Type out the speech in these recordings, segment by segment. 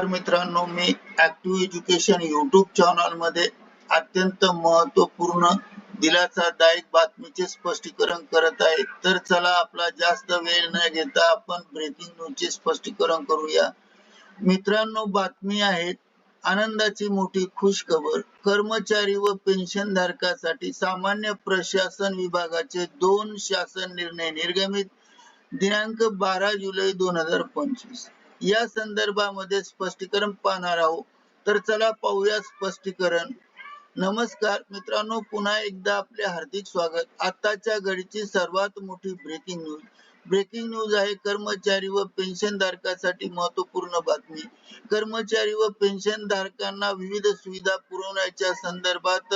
नमस्कार मित्रांनो मी ऍक्टिव्ह एज्युकेशन युट्यूब चॅनलमध्ये अत्यंत महत्त्वपूर्ण दिलासादायक बातमीचे स्पष्टीकरण करत आहे. तर चला आपला जास्त वेळ न घेता आपण ब्रेकिंग न्यूजचे स्पष्टीकरण करूया. मित्रांनो बातमी आहे आनंदाची मोठी खुश खबर कर्मचारी व पेन्शन धारकासाठी सामान्य प्रशासन विभागाचे दोन शासन निर्णय निर्गमित. दिनांक बारा जुलै दोन हजार पंचवीस. या संदर्भामध्ये स्पष्टीकरण पाहणार आहोत. तर चला पाहूया स्पष्टीकरण. नमस्कार मित्रांनो पुन्हा एकदा आपले हार्दिक स्वागत. आताच्या घडीची सर्वात मोठी ब्रेकिंग न्यूज ब्रेकिंग न्यूज आहे कर्मचारी व पेन्शन धारकासाठी महत्त्वपूर्ण बातमी. कर्मचारी व पेन्शन धारकांना विविध सुविधा पुरवण्याच्या संदर्भात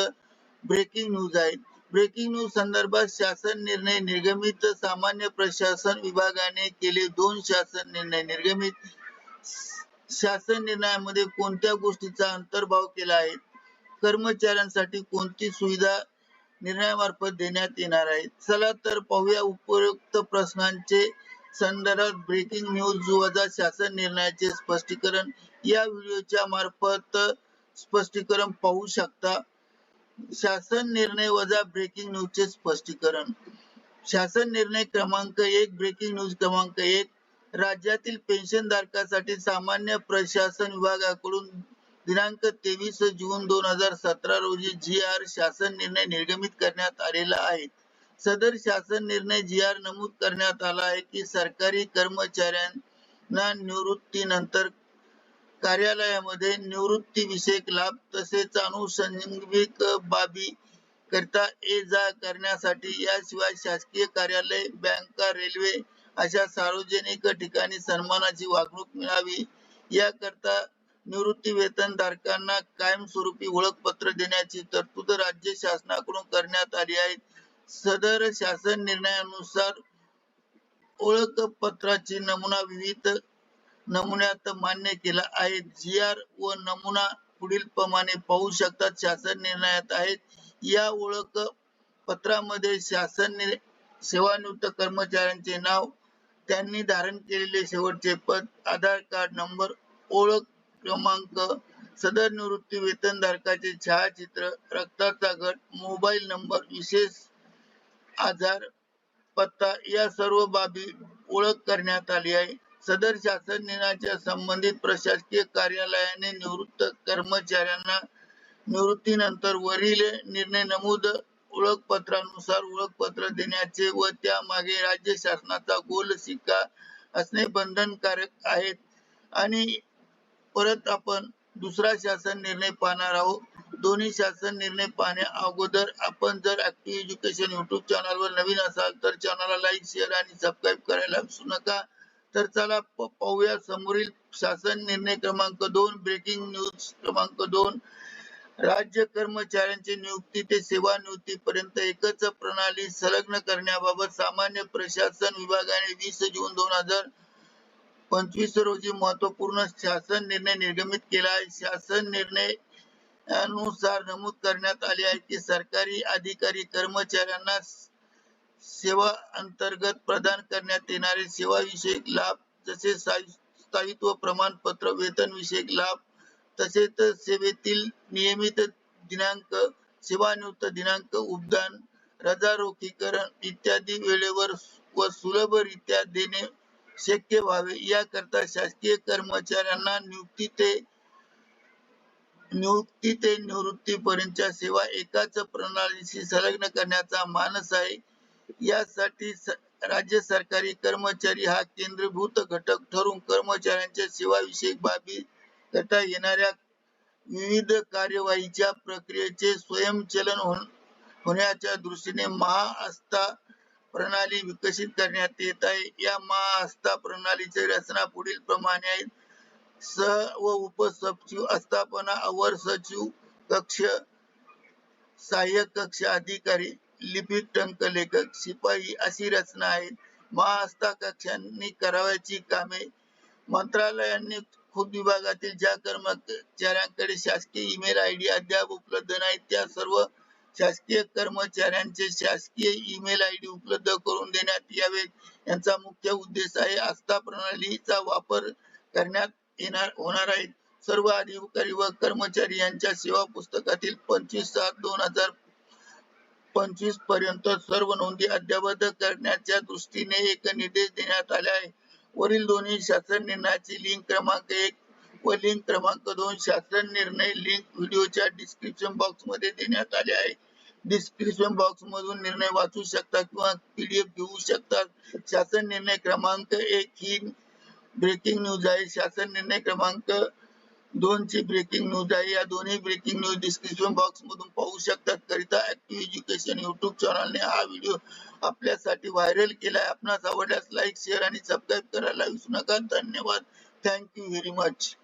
ब्रेकिंग न्यूज आहे. ब्रेकिंग न्यूज संदर्भात शासन निर्णय निर्गमित. सामान्य प्रशासन विभागाने केले दोन शासन निर्णय निर्गमित. शासन निर्णयामध्ये कोणत्या गोष्टीचा अंतर्भाव केला आहे? कर्मचाऱ्यांसाठी कोणती सुविधा निर्णयामार्फत देण्यात येणार आहे? चला तर पाहूया उपयुक्त प्रश्नांचे संदर्भात ब्रेकिंग न्यूज वजा शासन निर्णयाचे स्पष्टीकरण या व्हिडिओच्या मार्फत स्पष्टीकरण पाहू शकता. शासन निर्णय वजा ब्रेकिंग न्यूजचे स्पष्टीकरण. शासन निर्णय क्रमांक एक ब्रेकिंग न्यूज क्रमांक एक राज्यातील पेन्शन धारकासाठी सामान्य प्रशासन विभागाकडून दिनांक तेवीस जून दोन हजार सतरा रोजी जी आर शासन निर्णय निर्गमित करण्यात आलेला आहे. सदर शासन निर्णय जी आर नमूद करण्यात आला आहे की सरकारी कर्मचाऱ्यांना निवृत्तीनंतर कार्यालयामध्ये निवृत्ती विषयक लाभ तसेच अनुषंगिक बाबी करता ये जा करण्यासाठी याशिवाय शासकीय कार्यालय बँका रेल्वे अशा सार्वजनिक ठिकाणी सन्मानाची वागणूक मिळावी. याकरता निवृत्ती वेतन धारकांना कायमस्वरूपी ओळखपत्र देण्याची तरतूद राज्य शासनाकडून करण्यात आली आहे. सदर शासन निर्णयानुसार ओळखपत्राची नमुना विविध नमुन्यात मान्य केला आहे. जी आर व नमुना पुढील प्रमाणे पाहू शकतात शासन निर्णयात आहेत. या ओळख पत्रामध्ये शासन सेवानिवृत्त कर्मचाऱ्यांचे नाव त्यांनी धारण केलेले शेवटचे पद आधार कार्ड नंबर ओळख क्रमांक सदर निवृत्ती वेतन धारकाचे छायाचित्र रक्ताचा गट मोबाईल नंबर विशेष आधार पत्ता या सर्व बाबी ओळख करण्यात आली आहे. सदर शासन निर्णयाच्या संबंधित प्रशासकीय कार्यालयाने निवृत्त कर्मचाऱ्यांना निवृत्तीनंतर वरील निर्णय नमूद ओळखपत्रानुसार ओळखपत्र देण्याचे व त्यामागे राज्य शासनाचा गोल शिक्का असणे बंधनकारक आहेत आणि परत आपण दुसरा शासन निर्णय पाहणार आहोत. दोन्ही शासन निर्णय पाहण्या अगोदर आपण जर ऍक्टिव्ह एज्युकेशन युट्यूब चॅनलवर नवीन असाल तर चॅनलला लाईक शेअर आणि सबस्क्राईब करायला विसरू नका. तर चला पाहूया. समोरील शासन निर्णय क्रमांक दोन ब्रेकिंग न्यूज क्रमांक दोन. राज्य कर्मचाऱ्यांची नियुक्ती ते सेवानिवृत्ती पर्यंत एकच प्रणाली संलग्न करण्याबाबत सामान्य प्रशासन विभागाने वीस जून दोन हजार पंचवीस रोजी महत्त्वपूर्ण शासन निर्णय निर्गमित केला आहे. शासन निर्णय अनुसार नमूद करण्यात आले आहे की सरकारी अधिकारी कर्मचाऱ्यांना सेवा अंतर्गत प्रदान करण्यात येणारे सेवा विषयक लाभ जसे स्थायित्व प्रमाणपत्र वेतन विषयक लाभ तसेच सेवेतील नियमित दिनांक सेवानिवृत्त दिनांक उपदान रजा रोखीकरण इत्यादी वेळेवर व सुलभरित्या देणे शक्य व्हावे. याकरता शासकीय कर्मचाऱ्यांना नियुक्ती ते नियुक्ती ते निवृत्तीपर्यंतच्या सेवा एकाच प्रणालीशी संलग्न करण्याचा मानस आहे. यासाठी राज्य सरकारी कर्मचारी हा केंद्रभूत घटक ठरून कर्मचाऱ्यांच्या सेवाविषयक बाबी करता येणाऱ्या विविध कार्यवाहीच्या प्रक्रियेचे स्वयंचलन होण्याच्या दृष्टीने महाआस्था प्रणाली विकसित करण्यात येत आहे. या महाआस्था प्रणालीची रचना पुढील प्रमाणे आहे सह व उपसचिव आस्थापना अवर सचिव कक्ष सहाय्यक कक्ष अधिकारी लिपिक टंक लेखक शिपाई अशी रचना आहे महाआस्था कक्षांनी करावयाची कामे. मंत्रालयांनी खुद विभागातील ज्या कर्मचाऱ्यांकडे शासकीय ईमेल आय डी अद्याप उपलब्ध नाही त्या सर्व शासकीय कर्मचाऱ्यांचे शासकीय ईमेल आय डी उपलब्ध करून देण्यात यावे. यांचा मुख्य उद्देश आहे आस्था प्रणालीचा वापर करण्यात येणार होणार आहे. सर्व अधिकारी व कर्मचारी यांच्या सेवा पुस्तकातील पंचवीस सात दोन हजार पंचवीसपर्यंत सर्व नोंदी अद्ययावत करण्याच्या दृष्टीने एक निर्देश देण्यात आले आहे. वरील दोन्ही शासन निर्णयाची लिंक क्रमांक एक व लिंक क्रमांक दोन शासन निर्णय लिंक व्हिडिओच्या डिस्क्रिप्शन बॉक्समध्ये देण्यात आले आहे. डिस्क्रिप्शन बॉक्स मधून निर्णय वाचू शकता किंवा पीडीएफ घेऊ शकतात. शासन निर्णय क्रमांक एक ही ब्रेकिंग न्यूज आहे. शासन निर्णय क्रमांक दोनची ब्रेकिंग न्यूज आहे. या दोन्ही ब्रेकिंग न्यूज डिस्क्रिप्शन बॉक्स मधून पाहू शकतात. करिता ऍक्टिव्ह एज्युकेशन युट्यूब चॅनलने हा व्हिडिओ आपल्यासाठी व्हायरल केलाय. आपणास आवडल्यास लाईक शेअर आणि सबस्क्राईब करायला विसरू नका. धन्यवाद. Thank you very much